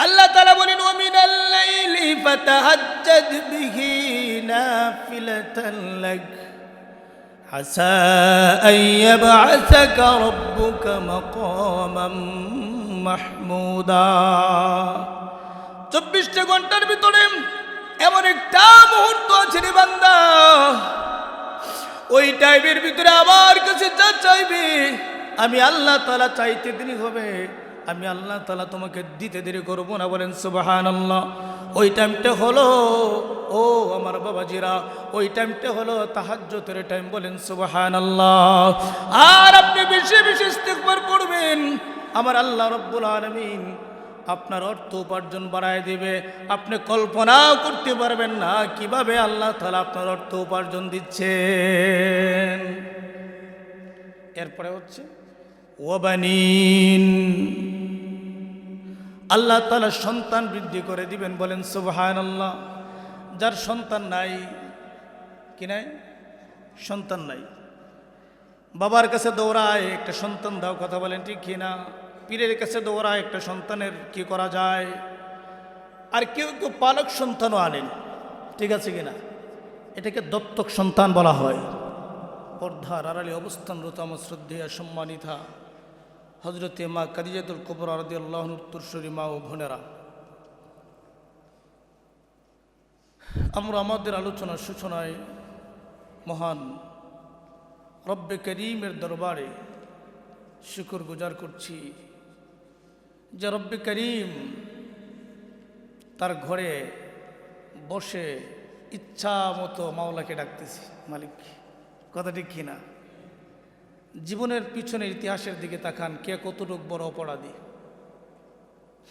আল্লাহ তালা বলেন ওমিনাল লাইলি ফাতাহাজ্জাদ বিহি নাফিলাতান লাক عسى أن يبعثك ربك مقاما محمودا চব্বিশটা ঘন্টার ভিতরে এমন একটা মুহূর্ত আছে রে বান্দা ওই টাইমের ভিতরে আমার কাছে যা চাইবে আমি আল্লাহ তালা চাইতে দেরি হবে আমি আল্লাহ তালা তোমাকে দিতে দেরি করব না, বলেন সুবাহান আল্লাহ ওই টাইমটা হলো, ও আমার বাবাজিরা, ওই টাইমটা হলো তাহাজ্জতের টাইম, বলেন সুবাহান আল্লাহ আর আপনি বেশি বেশি ইস্তেকবার পড়বেন আমার আল্লাহ রব্বুল আলমিন আপনার অর্থ উপার্জন বাড়ায় দিবে। আপনি কল্পনাও করতে পারবেন না কীভাবে আল্লাহ তালা আপনার অর্থ উপার্জন দিচ্ছেন। এরপরে হচ্ছে ওবানিন আল্লাহ তালা সন্তান বৃদ্ধি করে দিবেন বলেন সুবহান আল্লাহ যার সন্তান নাই, কি নাই? সন্তান নাই। বাবার কাছে দৌড়ায়, একটা সন্তান দাও, কথা বলেন, ঠিক কিনা? পীরের কাছে দৌড়ায়, একটা সন্তানের কি করা যায়? আর কেউ কেউ পালক সন্তানও আনেন, ঠিক আছে কিনা? এটাকে দত্তক সন্তান বলা হয়। পর্দার আড়ালে অবস্থানরত আমার শ্রদ্ধেয়া, সম্মানিতা। হজরতে মা কাদিজাতুল কবর আরদি আল্লাহ উত্তরস্বরী মা ও বোনেরা। আমরা আমাদের আলোচনার সূচনায় মহান রব্বে করিমের দরবারে শুকর গুজার করছি যে রব্বে করিম তার ঘরে বসে ইচ্ছা মতো মাওলাকে ডাকতেছি, মালিক কথা ঠিক কিনা জীবনের পিছনের ইতিহাসের দিকে তাকান, কে কতটুক বড় অপরাধী?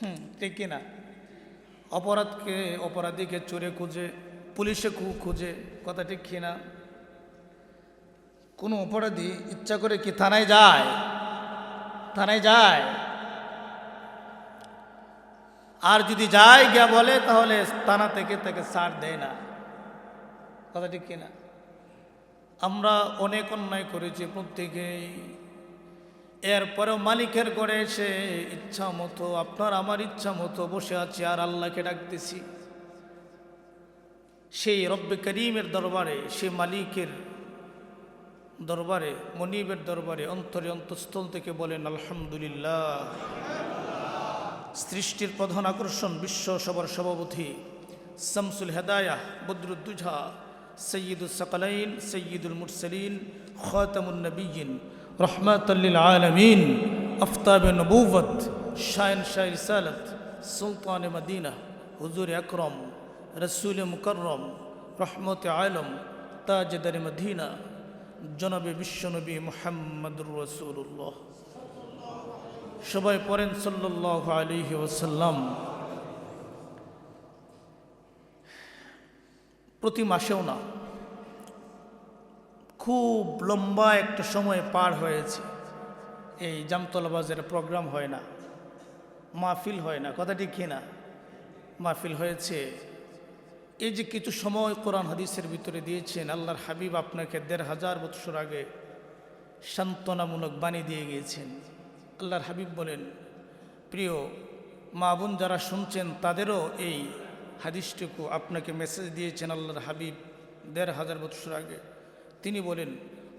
হুম, ঠিক কিনা? অপরাধকে অপরাধীকে চোরে খুঁজে, পুলিশে খুঁজে, কথা ঠিক কিনা? কোনো অপরাধী ইচ্ছা করে কি থানায় যায়? থানায় যায়? আর যদি যায়, গিয়া বলে, তাহলে থানা থেকে তাকে ছাড় দেয় না। কথা ঠিক কিনা? আমরা অনেক অন্যায় করেছি প্রত্যেকেই। এরপরেও মালিকের ঘরে এসে ইচ্ছা মতো, আপনার আমার ইচ্ছা মতো বসে আছি আর আল্লাহকে ডাকতেছি। সেই রব্বে করিমের দরবারে সে মালিকের দরবারে, মনিবের দরবারে, অন্তরে অন্তঃস্থল থেকে বলেন, আলহামদুলিল্লাহ। সৃষ্টির প্রধান আকর্ষণ বিশ্ব সবার সভাপতি শামসুল হেদায়া বদরুদ্দুঝা সৈয়দুল সকলাইন, সৈয়দুল মুরসলিন, খাতামুন নবীন রহমাতাল্লিল আলমিন। আফতাব নবুবত শায়ন শাহ রিসালত, সুলতান মদিনা, হুজুর আকরম, রসুল মুকরম রহমত আলম, তাজদার মদিনা, জনাবে বিশ্বনবী মোহাম্মদুর রসুল্লাহ সবাই পড়েন সাল্লাহ আলিহি ওসাল্লাম প্রতি মাসেও না। খুব লম্বা একটা সময় পার হয়েছে। এই জামতলা বাজারে প্রোগ্রাম হয় না। মাহফিল হয় না। কথাটি কি না? মাহফিল হয়েছে। এই যে কিছু সময় কোরআন হাদিসের ভিতরে দিয়েছেন, আল্লাহর হাবিব আপনাকে দেড় হাজার বৎসর আগে সান্ত্বনামূলক বাণী দিয়ে গিয়েছেন। আল্লাহর হাবিব বলেন, প্রিয় মা বোন যারা শুনছেন, তাদেরও এই হাদিসটুকু আপনাকে মেসেজ দিয়েছেন আল্লাহর হাবিব দেড় হাজার বৎসর আগে। তিনি বলেন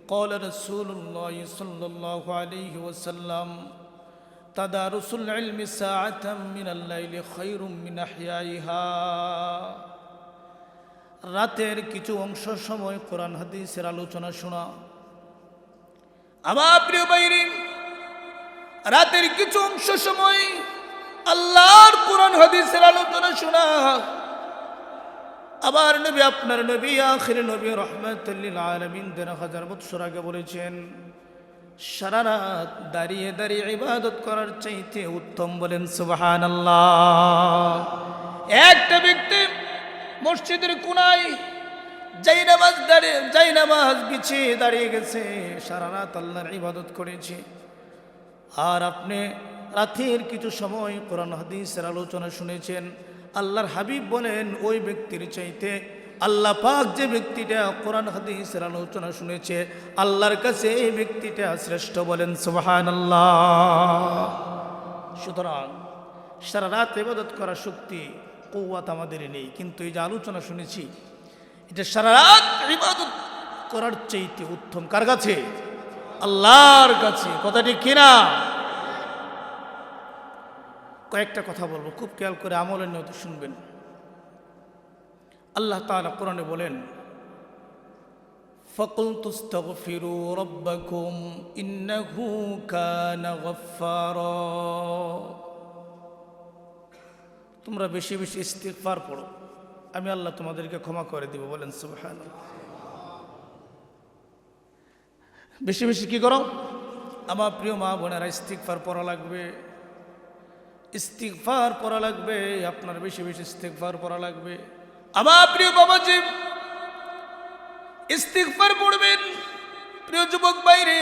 কল রসুল্লাহ সাল্লাহ আলহি ওসাল্লাম মিন আহিয়াইহা রাতের কিছু অংশ সময় কোরআন হাদিসের আলোচনা শোনা। আমার প্রিয় বাইরে রাতের কিছু অংশ সময় আল্লাহর কোরআন হাদিসের আলোচনা শোনা। আবার নবী, আপনার নবী, আখির নবী রহমতুল্লিল আলমিন দেড় হাজার বৎসর আগে বলেছেন, সারা রাত দাঁড়িয়ে দাঁড়িয়ে ইবাদত করার চাইতে উত্তম বলেন সুবাহান আল্লাহ একটা ব্যক্তি মসজিদের কোনায় যাই নামাজ দাঁড়িয়ে, যাই নামাজ বিছিয়ে দাঁড়িয়ে গেছে, সারা রাত আল্লাহর ইবাদত করেছে। আর আপনি রাতের কিছু সময় কোরআন হাদিসের আলোচনা শুনেছেন। আল্লাহর হাবিব বলেন, ওই ব্যক্তির চাইতে আল্লাহ পাক যে ব্যক্তিটা কোরআন হাদিসের আলোচনা শুনেছে, আল্লাহর কাছে এই ব্যক্তিটা শ্রেষ্ঠ বলেন সুবহান আল্লাহ সুতরাং সারা রাত ইবাদত করার শক্তি কৌয়াত আমাদের নেই। কিন্তু এই যে আলোচনা শুনেছি এটা সারা রাত ইবাদত করার চাইতে উত্তম কার কাছে? আল্লাহর কাছে। কথাটি কিনা কয়েকটা কথা বলব, খুব খেয়াল করে আমলের নিয়ত শুনবেন। আল্লাহ তালা কোরআনে বলেন ফকুল তুস্তগফিরু রব্বাকুম তোমরা বেশি বেশি ইস্তিফার পড়ো। আমি আল্লাহ তোমাদেরকে ক্ষমা করে দিব, বলেন সুবহানাল্লাহ। বেশি বেশি কি করো? আমার প্রিয় মা বোনেরা ইস্তিকফার পড়া লাগবে। ইস্তিগফার পড়া লাগবে, আপনার বেশি বেশি ইস্তিগফার পড়া লাগবে। আমার প্রিয় বাবাজি, ইস্তিগফার পড়বেন। প্রিয় যুবক বাইরে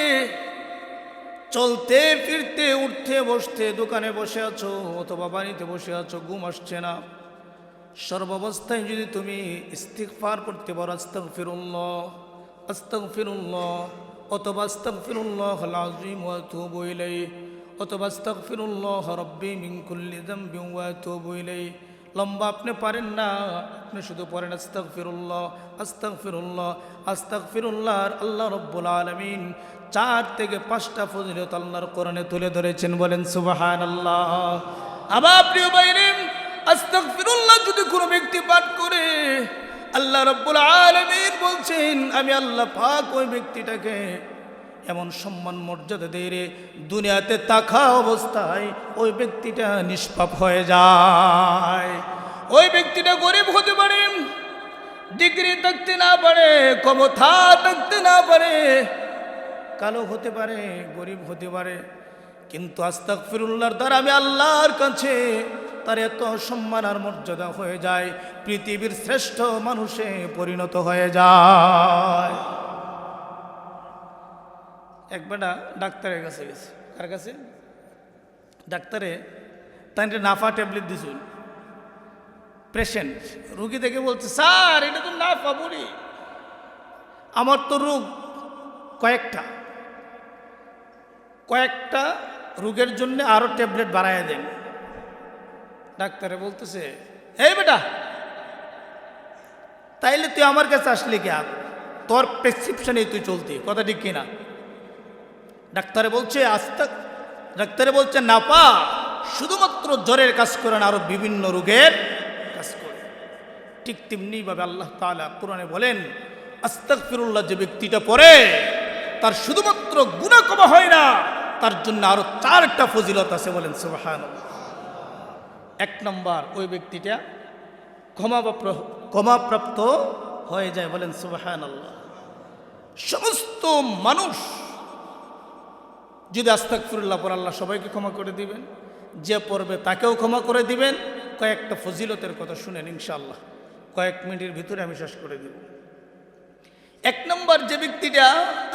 চলতে, ফিরতে, উঠতে, বসতে, দোকানে বসে আছো, অথবা বাড়িতে বসে আছো, ঘুম আসছে না। সর্বাবস্থায় যদি তুমি ইস্তিগফার করতে পারো আস্তাগ ফিরুল্লাহ আস্তাগ ফিরুল্লাহ অথবা আস্তাগ ফিরুল্লাহ আযীম, ওয়া তুবু ইলাইহি অথবা আস্তাগ ফিরুল্লাহ রব্বি কুল্লি যামবিন ওয়া তুবু লম্বা আপনি পারেন না, আপনি শুধু পড়েন আস্তাগ ফিরুল্লাহ আস্তাগ ফিরুল্লাহ আস্তাগ ফিরুল্লাহ আল্লাহ রব্বুল আলমিন চার থেকে পাঁচটা ফজিলত আল্লাহর কোরআনে তুলে ধরেছেন, বলেন সুবাহান আল্লাহ আবার প্রিয় বাইরে আস্তাগ ফিরুল্লাহ যদি কোনো ব্যক্তি পাঠ করে, আল্লাহ রব্বুল আলমিন বলছেন, আমি আল্লাহ পাক ওই ব্যক্তিটাকে এমন সম্মান মর্যাদা দিয়ে রে দুনিয়াতে তাকা অবস্থায় ওই ব্যক্তিটা নিষ্পাপ হয়ে যায়। ওই ব্যক্তিটা গরিব হতে পারে, ডিগ্রি থাকতে না পারে, ক্ষমতা থাকতে না পারে, কালো হতে পারে, গরিব হতে পারে। কিন্তু আস্তাক ফিরুল্লাহর দ্বারা আমি আল্লাহর কাছে তার এত সম্মান আর মর্যাদা হয়ে যায়, পৃথিবীর শ্রেষ্ঠ মানুষে পরিণত হয়ে যায়। একবেটা ডাক্তারের কাছে গেছে। কার কাছে? ডাক্তারে, তাই নাফা ট্যাবলেট দিছুন পেশেন্ট, রুগী দেখে বলছে, স্যার, এটা তো নাফা বলি আমার তো রোগ কয়েকটা। কয়েকটা রোগের জন্য আরও ট্যাবলেট বাড়াইয়া দেন। ডাক্তারে বলতেছে, এই বেটা, তাইলে তুই আমার কাছে আসলি কে তোর প্রেসক্রিপশনে তুই চলতি। কথা ঠিক কিনা? ডাক্তারে বলছে আস্তে ডাক্তারে বলছে না পা শুধুমাত্র জ্বরের কাজ করে না, আরও বিভিন্ন রোগের কাজ করে। ঠিক তেমনিভাবে আল্লাহ তালা কোরআনে বলেন আস্তাক ফিরুল্লাহ যে ব্যক্তিটা পড়ে, তার শুধুমাত্র গুণা কমা হয় না, তার জন্য আরও চারটা ফজিলত আছে বলেন সুবাহান এক নম্বর, ওই ব্যক্তিটা ক্ষমা ক্ষমাপ্রাপ্ত হয়ে যায় বলেন সুবাহান আল্লাহ সমস্ত মানুষ যদি আস্তাক ফিরুল্লাহ পর আল্লাহ সবাইকে ক্ষমা করে দিবেন, যে পড়বে তাকেও ক্ষমা করে দিবেন, কয়েকটা ফজিলতের কথা শুনেন ইনশাআল্লাহ। কয়েক মিনিটের ভিতরে আমি শেষ করে দেব। এক নম্বর যে ব্যক্তিটা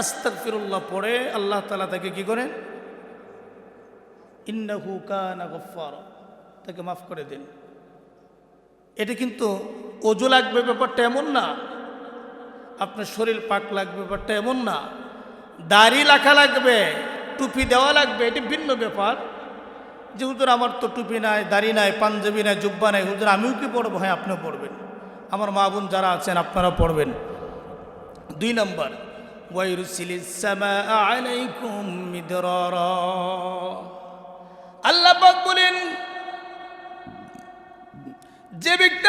আস্তাক ফিরুল্লাহ পড়ে আল্লাহ তালা তাকে কি করেন? ইন্নাহু কানা গফার তাকে মাফ করে দিন। এটা কিন্তু অজু লাগবে ব্যাপারটা এমন না, আপনার শরীর পাক লাগবে ব্যাপারটা এমন না, দাড়ি লাখা লাগবে টুপি দেওয়া লাগবে, এটি ভিন্ন ব্যাপার। যে হুজুর আমার তো টুপি নাই, দাড়ি নাই, পাঞ্জাবি নাই, জুব্বা নাই, হুজুর, আমিও কি পড়ব হ্যাঁ আপনিও পড়বেন আমার মা বোন যারা আছেন আপনারা পড়বেন দুই নম্বর আল্লাহ বলেন, যে ব্যক্তি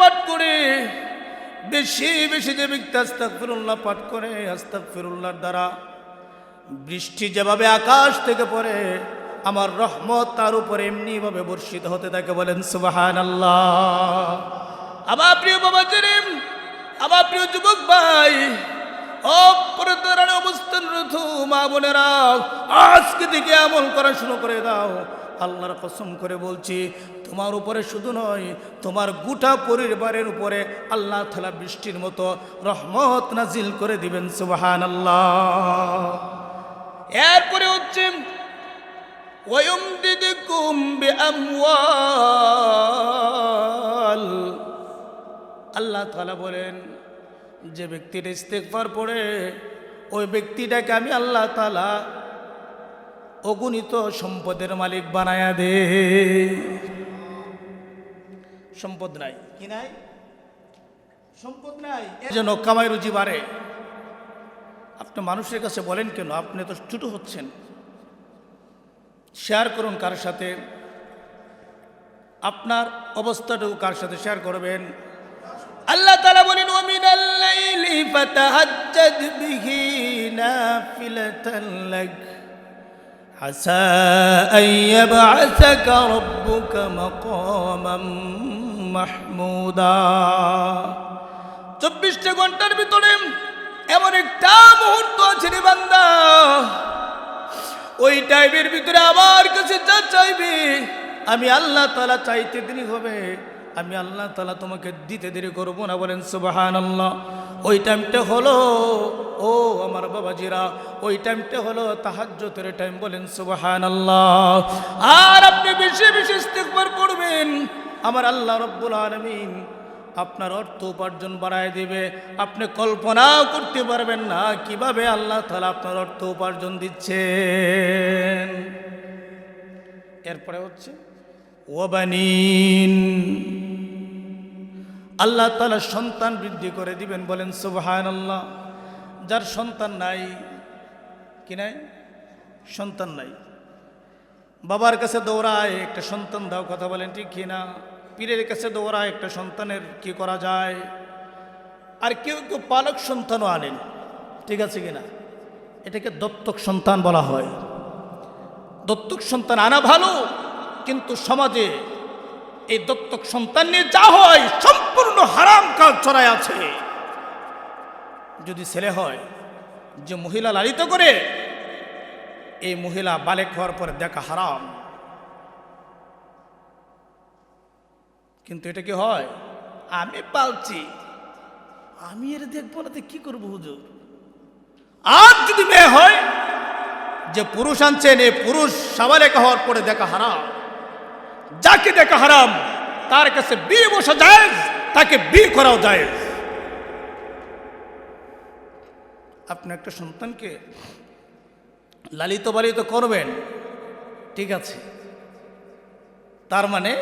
পাঠ করে, বেশি বেশি যে ব্যক্তি আস্তাগফিরুল্লাহ পাঠ করে, আস্তাগফিরুল্লাহর দ্বারা বৃষ্টি যেভাবে আকাশ থেকে পড়ে, আমার রহমত তার উপরে এমনিভাবে বর্ষিত হতে থাকে বলেন সুবাহান আল্লাহ আমার প্রিয় বাবা জরিম, আমার প্রিয় যুবক ভাই অপরতরানে অবস্থান রথু মা বোনেরা, আজকে থেকে আমল করা শুরু করে দাও। আল্লাহর কসম করে বলছি, তোমার উপরে শুধু নয়, তোমার গোটা পরিবারের উপরে আল্লাহ তালা বৃষ্টির মতো রহমত নাজিল করে দিবেন সুবাহান আল্লাহ এরপরে হচ্ছে ويمددكم بأموال আল্লাহ তালা বলেন যে ব্যক্তির ইস্তেকবার পড়ে ওই ব্যক্তিটাকে আমি আল্লাহ তালা অগণিত সম্পদের মালিক বানায়া দে সম্পদ নাই কি নাই সম্পদ নাই যেন কামাই রুজি বাড়ে আপনি মানুষের কাছে বলেন কেন আপনি তো ছোট হচ্ছেন শেয়ার করুন কার সাথে আপনার অবস্থাটুকু কার সাথে শেয়ার করবেন আল্লাহ তালা বলেন ومن الليل فتهجد به نافلة لك عسى أن يبعثك ربك مقاما محمودا চব্বিশটা ঘন্টার ভিতরে এমন একটা মুহূর্ত আছে রে বান্দা। ওই টাইমের ভিতরে আমার কাছে যা চাইবে, আমি আল্লাহ তালা চাইতে দেরি হবে। আমি আল্লাহ তালা তোমাকে দিতে দেরি করব না বলেন সুবাহান আল্লাহ ওই টাইমটা হলো, ও আমার বাবাজিরা, ওই টাইমটা হলো তাহাজ্জতের টাইম বলেন সুবাহান আল্লাহ আর আপনি বেশি বেশি ইস্তেকবার করবেন। আমার আল্লাহ রব্বুল আলমিন আপনার অর্থ উপার্জন বাড়ায় দেবে। আপনি কল্পনাও করতে পারবেন না কীভাবে আল্লাহ তালা আপনার অর্থ উপার্জন দিচ্ছেন। এরপরে হচ্ছে ওবানিন আল্লাহ তালা সন্তান বৃদ্ধি করে দিবেন, বলেন সুবহান আল্লাহ যার সন্তান নাই, কি নাই? সন্তান নাই। বাবার কাছে দৌড়ায়, একটা সন্তান দাও, কথা বলেন ঠিক কিনা? পীরের কাছে দৌড়ায়, একটা সন্তানের কি করা যায়? আর কেউ কেউ পালক সন্তানও আনেন। ঠিক আছে কিনা? এটাকে দত্তক সন্তান বলা হয়। দত্তক সন্তান আনা ভালো, কিন্তু সমাজে এই দত্তক সন্তান নিয়ে যা হয়, সম্পূর্ণ হারাম কাজ ছড়ায় আছে। যদি ছেলে হয়, যে মহিলা লালিত করে, এই মহিলা বালেক হওয়ার পরে দেখা হারাম। কিন্তু এটা কি হয়? আমি পালছি। আমি এর দেখব না কি করব হুজুর? আর যদি মেয়ে হয়, যে পুরুষ আনছেন এই পুরুষ সাবালেকা হওয়ার পরে দেখা হারাম। যাকে দেখা হারাম, তার কাছে বিয়ে বসা যায় তাকে বিয়ে করাও যায় আপনি একটা সন্তানকে লালিত বালিত করবেন, ঠিক আছে। তার মানে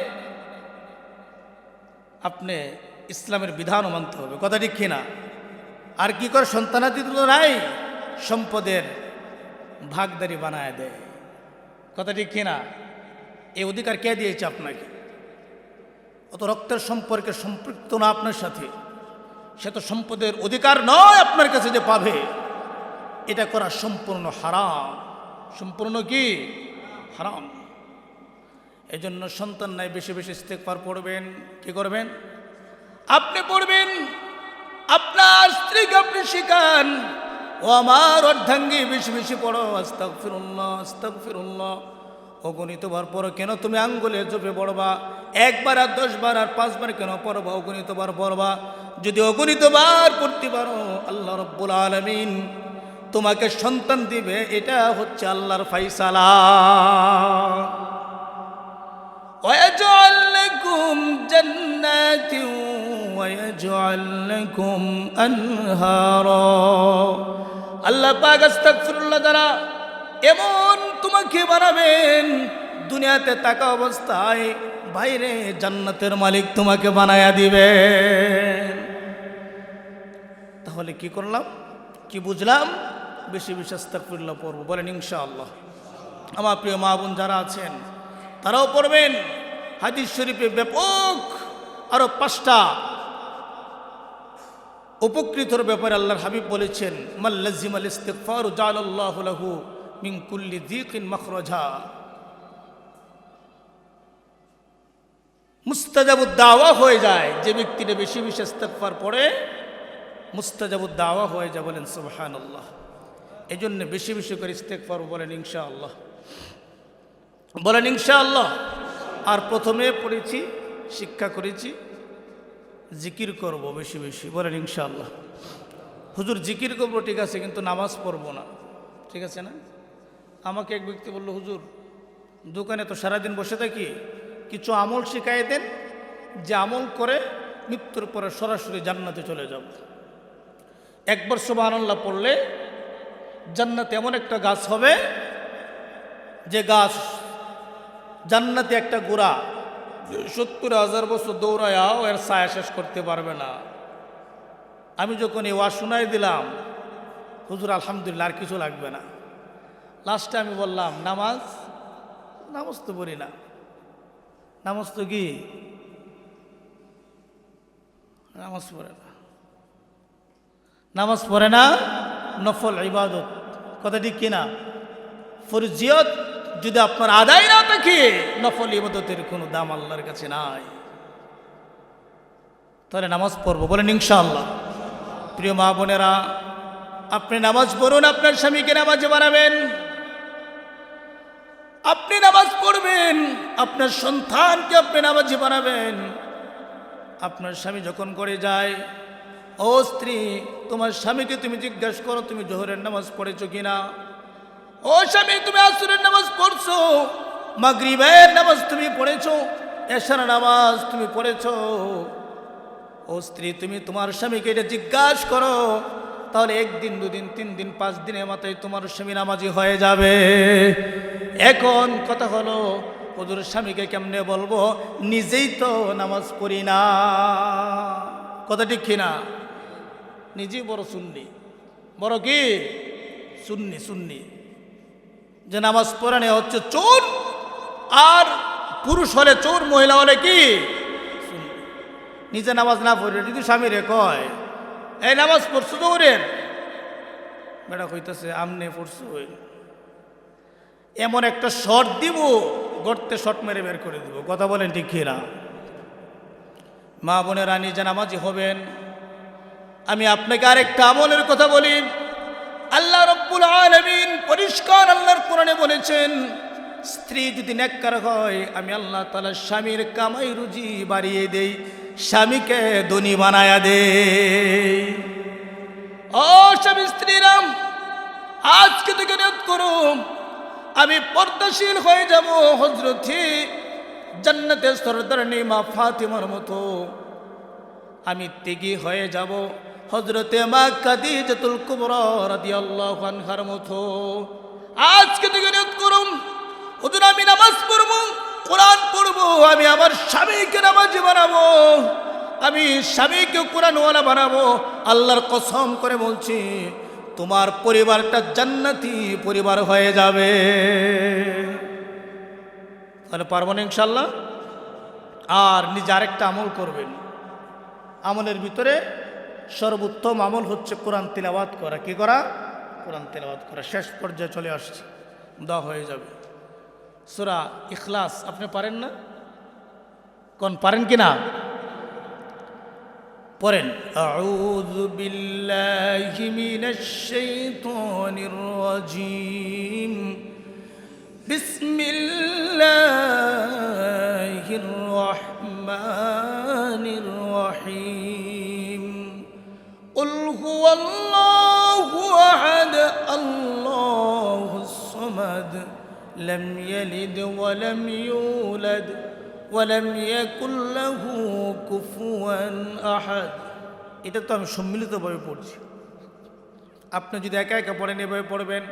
আপনি ইসলামের বিধানও মানতে হবে। কথা ঠিক কিনা? আর কি করে সন্তানাদি তো নাই সম্পদের ভাগদারি বানায় দেয়? কথা ঠিক কিনা? এই অধিকার কে দিয়েছে আপনাকে? অত রক্তের সম্পর্কে সম্পৃক্ত না আপনার সাথে, সে তো সম্পদের অধিকার নয় আপনার কাছে যে পাবে। এটা করা সম্পূর্ণ হারাম। সম্পূর্ণ কি? হারাম। এই জন্য সন্তান নাই, বেশি বেশি ইস্তেকবার পড়বেন। কি করবেন? আপনি পড়বেন, আপনার স্ত্রীকে আপনি শিখান। ও আমার অর্ধাঙ্গী, বেশি বেশি পড়ো আস্তাক ফিরুল্লাহ আস্তাক ফিরুল্লাহ অগণিত বার পড়ো, কেন তুমি আঙ্গুলে চোপে পড়বা? একবার আর দশবার আর পাঁচবার কেন পড়বা? অগণিত বার পড়বা। যদি অগণিত বার পড়তে পারো, আল্লাহ রব্বুল আলমিন তোমাকে সন্তান দিবে। এটা হচ্ছে আল্লাহর ফাইসালা। ويجعل لكم جنات ويجعل لكم أنهارا আল্লাহ পাক আস্তাগফিরুল্লাহ দ্বারা এমন তোমাকে বানাবেন দুনিয়াতে থাকা অবস্থায় বাইরে জান্নাতের মালিক তোমাকে বানায়া দিবেন তাহলে কি করলাম কি বুঝলাম বেশি বেশি আস্তাগফিরুল্লাহ পড়বো বলেন ইনশাআল্লাহ আমার প্রিয় মা বোন যারা আছেন তারাও পড়বেন। হাদিস শরীফে ব্যাপক আরও পাঁচটা উপকৃতর ব্যাপারে আল্লাহর হাবিব বলেছেন মাল্লাজিম আল ইস্তিগফার জালাল্লাহু লাহু মিন কুল্লি যিকিন মাখরাজা। মুস্তাজাবুদ দাওয়া হয়ে যায়। যে ব্যক্তিটা বেশি বেশি ইস্তিগফার পড়ে মুস্তাজাবুদ দাওয়া হয়ে যায় বলেন, সুবহানাল্লাহ। এই জন্য বেশি বেশি করে ইস্তেকফার বলেন ইনশাআল্লাহ। বলেন, ইনশাআল্লাহ। আর প্রথমে পড়েছি, শিক্ষা করেছি, জিকির করব বেশি বেশি। বলেন, ইনশাআল্লাহ। হুজুর, জিকির করব, ঠিক আছে, কিন্তু নামাজ পড়ব না। ঠিক আছে না? আমাকে এক ব্যক্তি বলল, হুজুর, দোকানে তো সারাদিন বসে থাকি, কিছু আমল শিখাই দেন, যে আমল করে মৃত্যুর পরে সরাসরি জান্নাতে চলে যাব। একবার সুবাহ পড়লে জান্নাতে এমন একটা গাছ হবে, যে গাছ জান্নাতে একটা গোড়া। সত্তর হাজার বছর দৌড়ায়াও এর ছায়া শেষ করতে পারবে না। আমি যখন এই ওয়াজ শোনাই দিলাম, হুজুর আলহামদুলিল্লাহ আর কিছু লাগবে না। লাস্টে আমি বললাম, নামাজ? নামাজ তো পড়ি না। নামাজ তো কি? নামাজ পড়ে না। নামাজ পড়ে না, নফল ইবাদত। কথা ঠিক কিনা? ফরজিয়ত যদি আপনার আদায় না থাকে, নফল ইবাদতের কোনো দাম আল্লাহর কাছে নাই। তাহলে নামাজ পড়ব, বলেন ইনশাআল্লাহ। প্রিয় মা বোনেরা, আপনি নামাজ পড়ুন, আপনার স্বামীকে নামাজে বানাবেন আপনি নামাজ পড়বেন, আপনার সন্তানকে আপনি নামাজে বানাবেন আপনার স্বামী যখন করে যায়, ও স্ত্রী, তোমার স্বামীকে তুমি জিজ্ঞাসা করো, তুমি জোহরের নামাজ পড়েছো কিনা? ও স্বামী, তুমি আসরের নামাজ পড়ছো, মাগরিবের নামাজ তুমি পড়েছো, এশার নামাজ তুমি পড়েছো। ও স্ত্রী, তুমি তোমার স্বামীকে এটা জিজ্ঞাসা করো, তাহলে একদিন, দুদিন, তিন দিন, পাঁচ দিনের মাথায় তোমার স্বামী নামাজি হয়ে যাবে। এখন কথা হলো ওদের স্বামীকে কেমনে বলব, নিজেই তো নামাজ পড়ি না। কথা ঠিক কিনা নিজেই বড় শুননি বড় কি? শুননি শুননি যে নামাজ পড়ানো হচ্ছে চোর, আর পুরুষ হলে চোর, মহিলা হলে কি। নিজে নামাজ না পড়ে যদি স্বামী রে কয়, এই নামাজ পড়ছো চোরের? বেটা কইতেছে, আমনে পড়ছো এমন একটা শট দিব, গর্তে শট মেরে বের করে দিব। কথা বলেন ঠিক না মা বোনেরা নিজে নামাজি হবেন। আমি আপনাকে আরেকটা আমলের কথা বলি। আল্লাহ রব্বুল আলমিন পরিষ্কার আল্লাহর কোরআনে বলেছেন, স্ত্রী যদি নেককার হয়, আমি আল্লাহ তালা স্বামীর কামাই রুজি বাড়িয়ে দেই, স্বামীকে ধনী বানায়া দেই। ও স্বামী স্ত্রীরাম, আজকে থেকে নিয়ত করুন, আমি পর্দাশীল হয়ে যাব হজরতি জান্নাতে সরদার মা ফাতিমার মতো। আমি তেগি হয়ে যাব। হজরতে মা কাদিজাতুল কুবরা রাদিয়াল্লাহু আনহার মতো। আজকে থেকে নিয়ত করুন, হুজুর আমি নামাজ পড়ব, কোরআন পড়ব, আমি আমার স্বামীকে নামাজি বানাবো, আমি স্বামীকে কোরআনওয়ালা বানাবো। আল্লাহর কসম করে বলছি, তোমার পরিবারটা জান্নাতি পরিবার হয়ে যাবে। তাহলে পারব না ইনশাল্লাহ আর নিজে আরেকটা আমল করবেন। আমলের ভিতরে সর্বোত্তম আমল হচ্ছে কোরআন তিলাবাত করা। কি করা? কোরআন তিলাবাত করা। শেষ পর্যায়ে চলে আসছে। দা হয়ে যাবে। সুরা ইখলাস, আপনি পারেন না? কোন, পারেন কি না? পড়েন। আউযু বিল্লাহি মিনাশ শাইতানির রাজিম। বিসমিল্লাহির রহমানির রহিম। هو الله أحد الله الصمد لم يلد ولم يولد ولم يكن له كفوا أحد এটা তো আমি সম্মিলিতভাবে পড়ছি আপনি যদি একা একা পড়েন এভাবে পড়বেন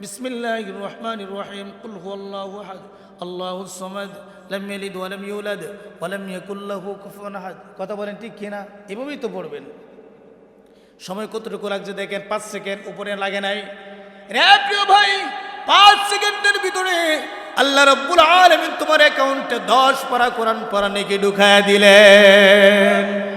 বিসমিল্লাহ রহমান রহিম কুল হুয়াল্লাহু আহাদ আল্লাহু সামাদ লাম ইয়ালিদ ওয়া লাম ইউলাদ ওয়া লাম ইয়াকুল লাহু কুফুয়ান আহাদ কথা বলেন ঠিক কিনা এভাবেই তো পড়বেন সময় কতটুকু লাগছে দেখেন? পাঁচ সেকেন্ড, উপরে লাগে নাই। রে প্রিয় ভাই, পাঁচ সেকেন্ডের ভিতরে আল্লাহ রব্বুল আলমিন তোমার অ্যাকাউন্টে দশ পারা কোরআন পারা নাকি ঢুকায় দিলে